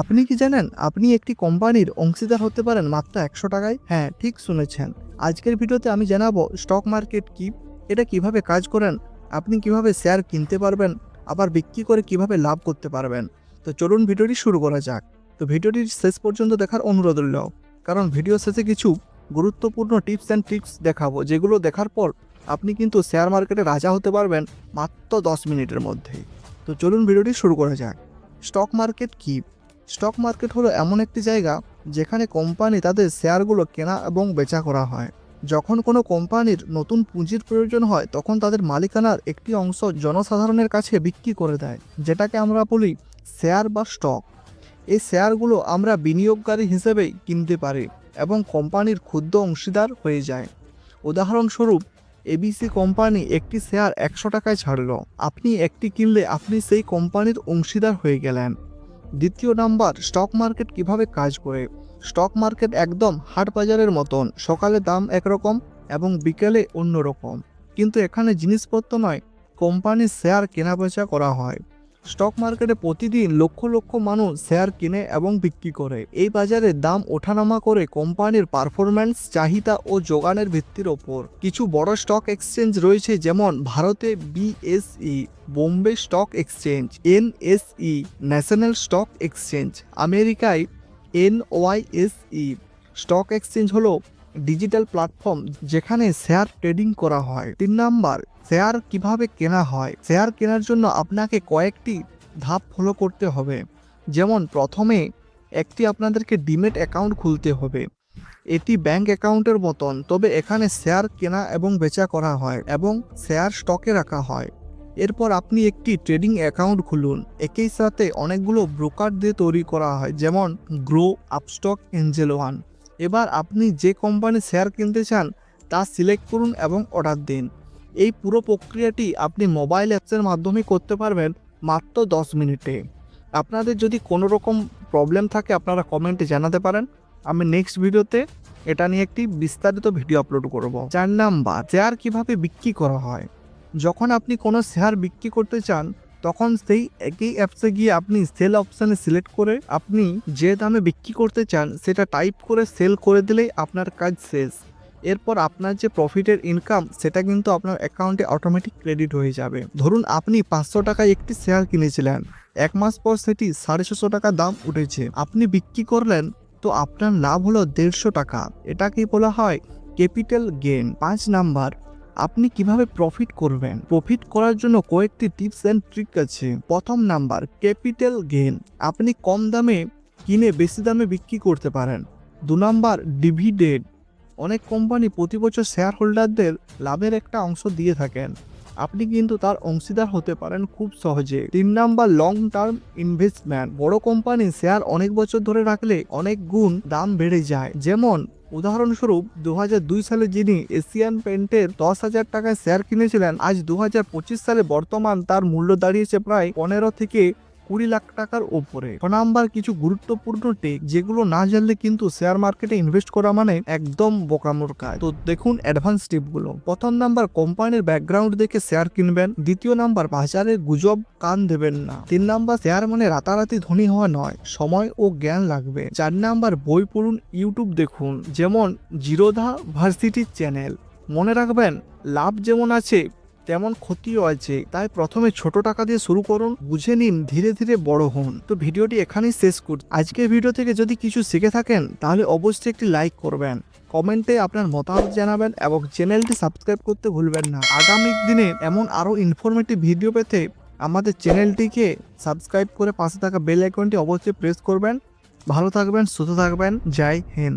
আপনি কি জানেন, আপনি একটি কোম্পানির অংশীদার হতে পারেন মাত্র একশো টাকায়? হ্যাঁ ঠিক শুনেছেন। আজকের ভিডিওতে আমি জানাব স্টক মার্কেট কি, এটা কীভাবে কাজ করেন, আপনি কীভাবে শেয়ার কিনতে পারবেন, আবার বিক্রি করে কীভাবে লাভ করতে পারবেন। তো চলুন ভিডিওটি শুরু করা যাক। তো ভিডিওটি শেষ পর্যন্ত দেখার অনুরোধ রইল, কারণ ভিডিও শেষে কিছু গুরুত্বপূর্ণ টিপস অ্যান্ড ট্রিক্স দেখাবো, যেগুলো দেখার পর আপনি কিন্তু শেয়ার মার্কেটে রাজা হতে পারবেন মাত্র দশ মিনিটের মধ্যেই। তো চলুন ভিডিওটি শুরু করা যাক। স্টক মার্কেট কি? স্টক মার্কেট হলো এমন একটি জায়গা যেখানে কোম্পানি তাদের শেয়ারগুলো কেনা এবং বেচা করা হয়। যখন কোনো কোম্পানির নতুন পুঁজির প্রয়োজন হয়, তখন তাদের মালিকানার একটি অংশ জনসাধারণের কাছে বিক্রি করে দেয়, যেটাকে আমরা বলি শেয়ার বা স্টক। এই শেয়ারগুলো আমরা বিনিয়োগকারী হিসেবেই কিনতে পারি এবং কোম্পানির ক্ষুদ্র অংশীদার হয়ে যায়। উদাহরণস্বরূপ এবিসি কোম্পানি একটি শেয়ার একশো টাকায় ছাড়ল। আপনি একটি কিনলে আপনি সেই কোম্পানির অংশীদার হয়ে গেলেন। দ্বিতীয় নাম্বার স্টক মার্কেট কীভাবে কাজ করে? স্টক মার্কেট একদম হাট বাজারের মতন, সকালে দাম একরকম এবং বিকেলে অন্যরকম। কিন্তু এখানে জিনিসপত্র নয় কোম্পানির শেয়ার কেনাবেচা করা হয়। স্টক মার্কেটে প্রতিদিন লক্ষ লক্ষ মানুষ শেয়ার কিনে এবং বিক্রি করে। এই বাজারে দাম ওঠানামা করে কোম্পানির পারফরম্যান্স, চাহিদা ও যোগানের ভিত্তির ওপর। কিছু বড় স্টক এক্সচেঞ্জ রয়েছে, যেমন ভারতে BSE, Bombay stock exchange, NSE, national stock exchange, আমেরিকায় এনওয়াইএসই। স্টক এক্সচেঞ্জ হলো ডিজিটাল প্ল্যাটফর্ম, যেখানে শেয়ার ট্রেডিং করা হয়। তিন নাম্বার শেয়ার কীভাবে কেনা হয়? শেয়ার কেনার জন্য আপনাকে কয়েকটি ধাপ ফলো করতে হবে। যেমন, প্রথমে একটি আপনাদেরকে ডিমেট অ্যাকাউন্ট খুলতে হবে। এটি ব্যাংক অ্যাকাউন্টের মতন, তবে এখানে শেয়ার কেনা এবং বেচা করা হয় এবং শেয়ার স্টকে রাখা হয়। এরপর আপনি একটি ট্রেডিং অ্যাকাউন্ট খুলুন। একই সাথে অনেকগুলো ব্রোকার দিয়ে তৈরি করা হয়, যেমন গ্রো আপস্টক এঞ্জেল ওয়ান এবার আপনি যে কোম্পানির শেয়ার কিনতে চান, তা সিলেক্ট করুন এবং অর্ডার দিন। এই পুরো প্রক্রিয়াটি আপনি মোবাইল অ্যাপসের মাধ্যমে করতে পারবেন মাত্র দশ মিনিটে। আপনাদের যদি কোনো রকম প্রবলেম থাকে, আপনারা কমেন্টে জানাতে পারেন। আমি নেক্সট ভিডিওতে এটা নিয়ে একটি বিস্তারিত ভিডিও আপলোড করব। চার নাম্বার শেয়ার কীভাবে বিক্রি করা হয়? যখন আপনি কোনো শেয়ার বিক্রি করতে চান, তখন সেই একই অ্যাপসে গিয়ে আপনি সেল অপশানে সিলেক্ট করে আপনি যে দামে বিক্রি করতে চান, সেটা টাইপ করে সেল করে দিলেই আপনার কাজ শেষ। এরপর আপনার যে প্রফিটের ইনকাম সেটা কিন্তু আপনার অ্যাকাউন্টে অটোমেটিক ক্রেডিট হয়ে যাবে। ধরুন আপনি পাঁচশো টাকায় একটি শেয়ার কিনেছিলেন। এক মাস পর সেটি সাড়ে ছশো টাকা দাম উঠেছে। আপনি বিক্রি করলেন, তো আপনার লাভ হলো দেড়শো টাকা। এটাকেই বলা হয় ক্যাপিটাল গেন পাঁচ নাম্বার, আপনি কীভাবে প্রফিট করবেন? প্রফিট করার জন্য কয়েকটি টিপস অ্যান্ড ট্রিক আছে। প্রথম নাম্বার ক্যাপিটাল গেন আপনি কম দামে কিনে বেশি দামে বিক্রি করতে পারেন। দু নাম্বার ডিভিডেন্ড অনেক কোম্পানি প্রতি বছর শেয়ার হোল্ডারদের লাভের একটা অংশ দিয়ে থাকেন। আপনি কিন্তু তার অংশীদার হতে পারেন খুব সহজে। তিন নাম্বার লং টার্ম ইনভেস্টমেন্ট বড় কোম্পানি শেয়ার অনেক বছর ধরে রাখলে অনেক গুণ দাম বেড়ে যায়। যেমন, উদাহরণস্বরূপ দু হাজার দুই সালে যিনি এশিয়ান পেন্টের দশ হাজার টাকায় শেয়ার কিনেছিলেন, আজ দু হাজার পঁচিশ সালে বর্তমান তার মূল্য দাঁড়িয়েছে প্রায় পনেরো থেকে কুড়ি লাখ টাকার ওপরে। ছ নাম্বার কিছু গুরুত্বপূর্ণ টেক যেগুলো না জানলে কিন্তু শেয়ার মার্কেটে ইনভেস্ট করা মানে একদম বোকামোর কাজ। তো দেখুন অ্যাডভান্স টিপগুলো প্রথম নাম্বার কোম্পানির ব্যাকগ্রাউন্ড দেখে শেয়ার কিনবেন। দ্বিতীয় নাম্বার বাজারে গুজব কান দেবেন না। তিন নাম্বার শেয়ার মানে রাতারাতি ধনী হওয়া নয়, সময় ও জ্ঞান লাগবে। চার নাম্বার বই পড়ুন ইউটিউব দেখুন। যেমন জিরোধা ভার্সিটির চ্যানেল মনে রাখবেন, লাভ যেমন আছে তেমন ক্ষতিও আছে। তাই প্রথমে ছোট টাকা দিয়ে শুরু করুন, বুঝে নিন, ধীরে ধীরে বড় হন। তো ভিডিওটি এখানেই শেষ করছি আজকের ভিডিও থেকে যদি কিছু শিখে থাকেন, তাহলে অবশ্যই একটি লাইক করবেন। কমেন্টে আপনার মতামত জানাবেন এবং চ্যানেলটি সাবস্ক্রাইব করতে ভুলবেন না। আগামী দিনে এমন আরও ইনফরমেটিভ ভিডিও পেতে আমাদের চ্যানেলটিকে সাবস্ক্রাইব করে পাশে থাকা বেল আইকনটি অবশ্যই প্রেস করবেন। ভালো থাকবেন, সুস্থ থাকবেন, জয় হিন্দ।